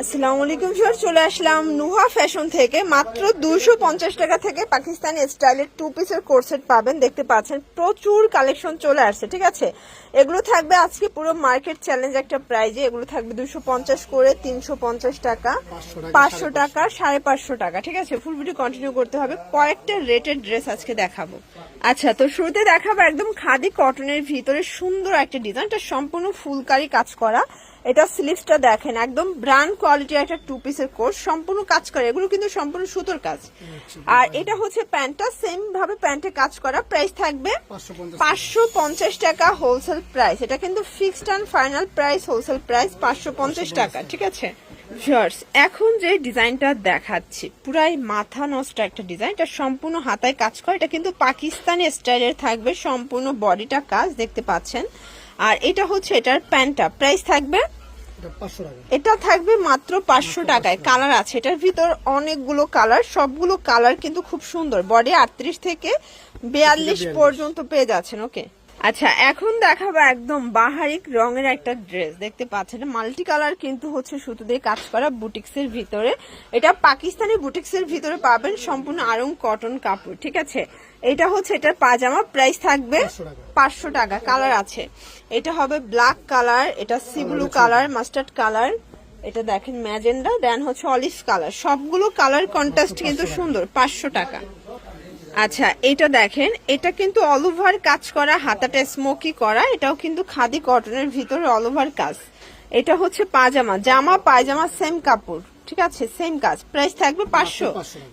আসসালামু আলাইকুম স্যার চলে আসলাম নুহা ফ্যাশন থেকে। মাত্র দুশো পঞ্চাশ টাকা থেকে পাকিস্তানি স্টাইলের টু পিসের কোর্সেট পাবেন। দেখতে পাচ্ছেন প্রচুর কালেকশন চলে আসছে ঠিক আছে? এগুলো থাকবে আজকে পুরো মার্কেট চ্যালেঞ্জ একটা প্রাইজে এগুলো থাকবে দুশো পঞ্চাশ করে তিনশো পঞ্চাশ টাকা। পাঁচশো টাকা সাড়ে পাঁচশো টাকা ঠিক আছে? ফুল ভিডিও কন্টিনিউ করতে হবে। কয়েকটা রেটেড ড্রেস আজকে দেখাবো। আচ্ছা তো শুরুতে দেখাবো একদম খাদি কটনের ভিতরে সুন্দর একটা ডিজাইন এটা সম্পূর্ণ ফুলকারি কাজ করা। এটা স্লিভসটা দেখেন একদম ব্র্যান্ড কোয়ালিটির একটা টু পিসের কোর্স সম্পূর্ণ কাজ করে। এগুলো কিন্তু সম্পূর্ণ সুতোর কাজ। আর এটা হচ্ছে প্যান্টটা সেম ভাবে প্যান্টে কাজ করা। প্রাইস থাকবে পাঁচশো পঞ্চাশ টাকা। হোলসেল প্রাইস এটা কিন্তু fixed and final price wholesale price পাঁচশো পঞ্চাশ টাকা ঠিক আছে? ভিউয়ার্স এখন যে ডিজাইনটা দেখাচ্ছি পুরাই মাথা নষ্ট একটা ডিজাইন। এটা সম্পূর্ণ হাতায় কাজ করে। এটা কিন্তু পাকিস্তানি স্টাইলের থাকবে সম্পূর্ণ বডিটা কাজ দেখতে পাচ্ছেন। আর এটা হচ্ছে এটার প্যান্টটা। প্রাইস থাকবে? এটা থাকবে মাত্র পাঁচশো টাকায়। কালার আছে। এটার ভিতর অনেকগুলো কালার। সবগুলো কালার কিন্তু খুব সুন্দর। বডি আটত্রিশ থেকে বিয়াল্লিশ। পর্যন্ত পেয়ে যাচ্ছেন ওকে? আচ্ছা এখন দেখাবো একদম বাহারিক রঙের একটা ড্রেস। দেখতে পাচ্ছেন মাল্টি কালার কিন্তু হচ্ছে সুতো দিয়ে কাজ করা বুটিক্সের ভিতরে। এটা পাকিস্তানি বুটিক্সের ভিতরে পাবেন সম্পূর্ণ আরং কটন কাপড় ঠিক আছে? এটা হচ্ছে এটার পাজামা প্রাইস থাকবে পাঁচশো টাকা। কালার আছে। এটা হবে ব্ল্যাক কালার এটা sea blue colour mustard colour. এটা দেখেন ম্যাজেন্ডা দেন হচ্ছে অলিভ কালার। সবগুলো কালার কন্ট্রাস্ট কিন্তু সুন্দর পাঁচশো টাকা। আচ্ছা এটা দেখেন এটা কিন্তু অল ওভার কাজ করা হাতাটা স্মোকি করা এটাও কিন্তু খাদি কটনের ভিতরে অল ওভার কাজ। এটা হচ্ছে পাজামা জামা পায়জামা সেম কাপড় ঠিক আছে? সেম কাজ প্রাইস থাকবে পাঁচশো।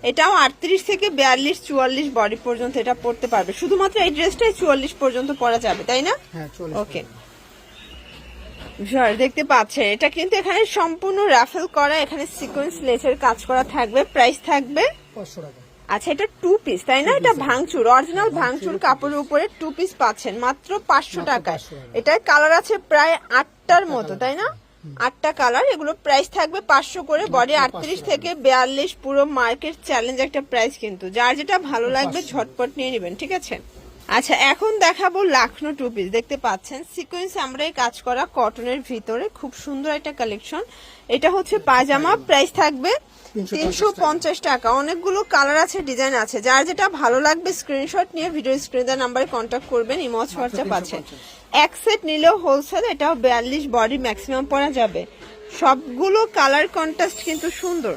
এটাও আটত্রিশ থেকে বিয়াল্লিশ চুয়াল্লিশ বডি পর্যন্ত এটা পড়তে পারবে। শুধুমাত্র এই ড্রেসটাই চুয়াল্লিশ পর্যন্ত পরা যাবে তাই না? হ্যাঁ ওকে ভিউয়ার দেখতে পাচ্ছেন এটা কিন্তু এখানে সম্পূর্ণ রাফেল করা এখানে সিকোয়েন্স লেসের কাজ করা থাকবে প্রাইস থাকবে পাঁচশো টাকা। আচ্ছা এটা টু পিস তাই না? এটা ভাঙচুর অরিজিনাল ভাঙচুর কাপড়ের উপরে টু পিস পাচ্ছেন মাত্র পাঁচশো টাকায়। 500 টাকা। এটার কালার আছে প্রায় আটটার মতো তাই না? আটটা কালার এগুলো প্রাইস থাকবে পাঁচশো করে বডি আটত্রিশ থেকে বিয়াল্লিশ পুরো মার্কেট চ্যালেঞ্জ একটা প্রাইস কিন্তু। যার যেটা ভালো লাগবে ঝটপট নিয়ে নেবেন ঠিক আছে? আচ্ছা এখন দেখাবো লাখনো টু পিস দেখতে পাচ্ছেন সিকোয়েন্স আমরা এই কাজ করা কটনের ভিতরে। খুব সুন্দর একটা কালেকশন এটা হচ্ছে পাজামা প্রাইস থাকবে তিনশো পঞ্চাশ টাকা। অনেকগুলো কালার আছে ডিজাইন আছে। যার যেটা ভালো লাগবে স্ক্রিনশট নিয়ে ভিডিও স্ক্রিন নাম্বারে কন্ট্যাক্ট করবেন ইমজ হোয়াটসঅ্যাপ আছে। এক সেট নিলেও হোলসেল এটাও বিয়াল্লিশ বডি ম্যাক্সিমাম পরা যাবে। সবগুলো কালার কন্ট্রাস্ট কিন্তু সুন্দর।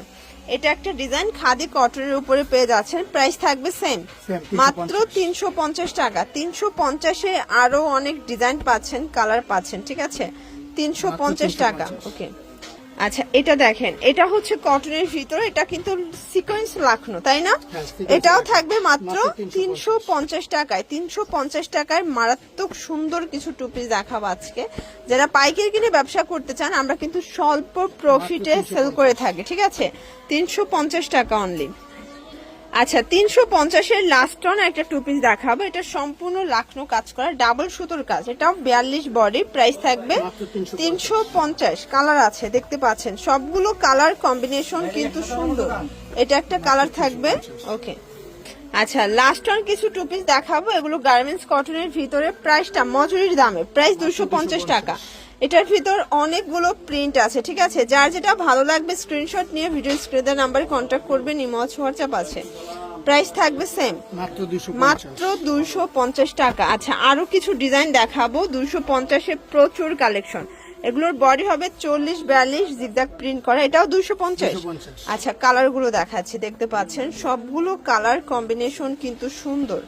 এটা একটা ডিজাইন খাদি কটনের উপরে পেয়ে যাচ্ছেন। প্রাইস থাকবে সেম মাত্র তিনশো পঞ্চাশ টাকা। তিনশো পঞ্চাশে আরও অনেক ডিজাইন পাচ্ছেন কালার পাচ্ছেন ঠিক আছে? তিনশো পঞ্চাশ টাকা ওকে আচ্ছা এটা দেখেন এটা হচ্ছে কটনের ভিতরে এটা কিন্তু সিকোয়েন্স লাখনো তাই না? হ্যাঁ, এটাও থাকবে মাত্র মাত্র 350 তিনশো পঞ্চাশ টাকায় তিনশো পঞ্চাশ টাকায় মারাত্মক সুন্দর কিছু টুপি দেখাবো আজকে। যারা পাইকারি কিনে ব্যবসা করতে চান আমরা কিন্তু স্বল্প প্রফিটে সেল করে থাকি ঠিক আছে? তিনশো পঞ্চাশ টাকা অনলি আচ্ছা তিনশো পঞ্চাশের লাস্ট অন একটা টু পিস দেখাবো। এটা সম্পূর্ণ লাখনো কাজ করা ডাবল সুতোর কাজ। এটাও বিয়াল্লিশ বডি প্রাইস থাকবে তিনশো পঞ্চাশ। কালার আছে দেখতে পাচ্ছেন। সবগুলো কালার কম্বিনেশন কিন্তু সুন্দর। এটা একটা কালার থাকবে। ওকে আচ্ছা লাস্ট অন কিছু টু পিস দেখাবো। এগুলো গার্মেন্টস কটনের ভিতরে প্রাইসটা মজুরির দামে প্রাইস দুশো পঞ্চাশ। টাকা। এটার ভিতর অনেকগুলো প্রিন্ট আছে ঠিক আছে? যার যেটা ভালো লাগবে স্ক্রিনশট নিয়ে ভিডিও স্ক্রিনের নাম্বারে কন্ট্যাক্ট করবেন ইমজ হোয়াটসঅ্যাপ আছে। প্রাইস থাকবে সেম মাত্র দুইশো পঞ্চাশ। টাকা। আচ্ছা আরও কিছু ডিজাইন দেখাবো। দুইশো পঞ্চাশে প্রচুর কালেকশন এগুলোর বডি হবে চল্লিশ বিয়াল্লিশ জিগদাগ প্রিন্ট করা। এটাও দুইশো পঞ্চাশ? 250 আচ্ছা কালারগুলো দেখাচ্ছি দেখতে পাচ্ছেন? সবগুলো কালার কম্বিনেশন কিন্তু সুন্দর।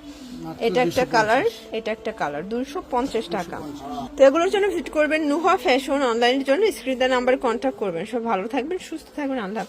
এটা একটা কালার এটা একটা কালার দুইশো পঞ্চাশ টাকা। তো এগুলোর জন্য ভিজিট করবেন নুহা ফ্যাশন অনলাইনের জন্য স্ক্রিন নাম্বার কন্ট্যাক্ট করবেন। সব ভালো থাকবেন সুস্থ থাকবেন আল্লাহ।